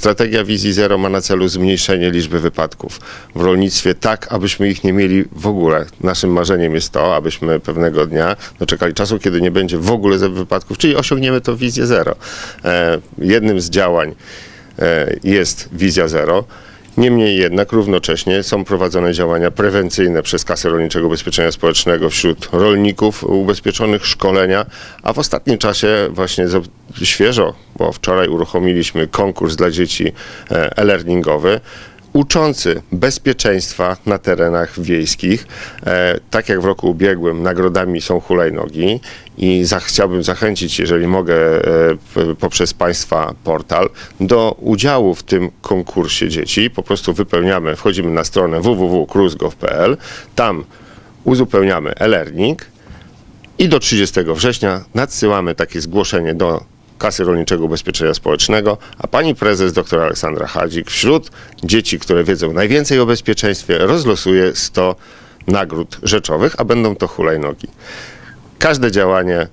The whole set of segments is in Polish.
Strategia Wizji Zero ma na celu zmniejszenie liczby wypadków w rolnictwie tak, abyśmy ich nie mieli w ogóle. Naszym marzeniem jest to, abyśmy pewnego dnia doczekali czasu, kiedy nie będzie w ogóle wypadków, czyli osiągniemy to wizję zero. E, jednym z działań e, jest wizja zero. Niemniej jednak równocześnie są prowadzone działania prewencyjne przez Kasę Rolniczego Ubezpieczenia Społecznego wśród rolników ubezpieczonych, szkolenia, a w ostatnim czasie właśnie świeżo, bo wczoraj uruchomiliśmy konkurs dla dzieci e, e-learningowy, uczący bezpieczeństwa na terenach wiejskich. E, tak jak w roku ubiegłym nagrodami są hulajnogi i za, chciałbym zachęcić, jeżeli mogę, e, poprzez Państwa portal, do udziału w tym konkursie dzieci. Po prostu wypełniamy, wchodzimy na stronę www.cruz.gov.pl, tam uzupełniamy e-learning, i do 30 września nadsyłamy takie zgłoszenie do Kasy Rolniczego Ubezpieczenia Społecznego, a pani prezes dr Aleksandra Hadzik wśród dzieci, które wiedzą najwięcej o bezpieczeństwie, rozlosuje 100 nagród rzeczowych, a będą to hulajnogi. Każde działanie,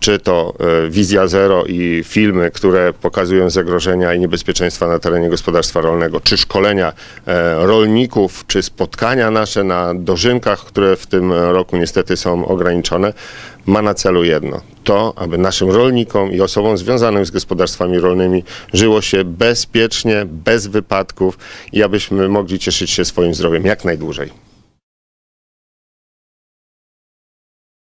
czy to e, Wizja Zero i filmy, które pokazują zagrożenia i niebezpieczeństwa na terenie gospodarstwa rolnego, czy szkolenia e, rolników, czy spotkania nasze na dożynkach, które w tym roku niestety są ograniczone, ma na celu jedno. To, aby naszym rolnikom i osobom związanym z gospodarstwami rolnymi żyło się bezpiecznie, bez wypadków i abyśmy mogli cieszyć się swoim zdrowiem jak najdłużej.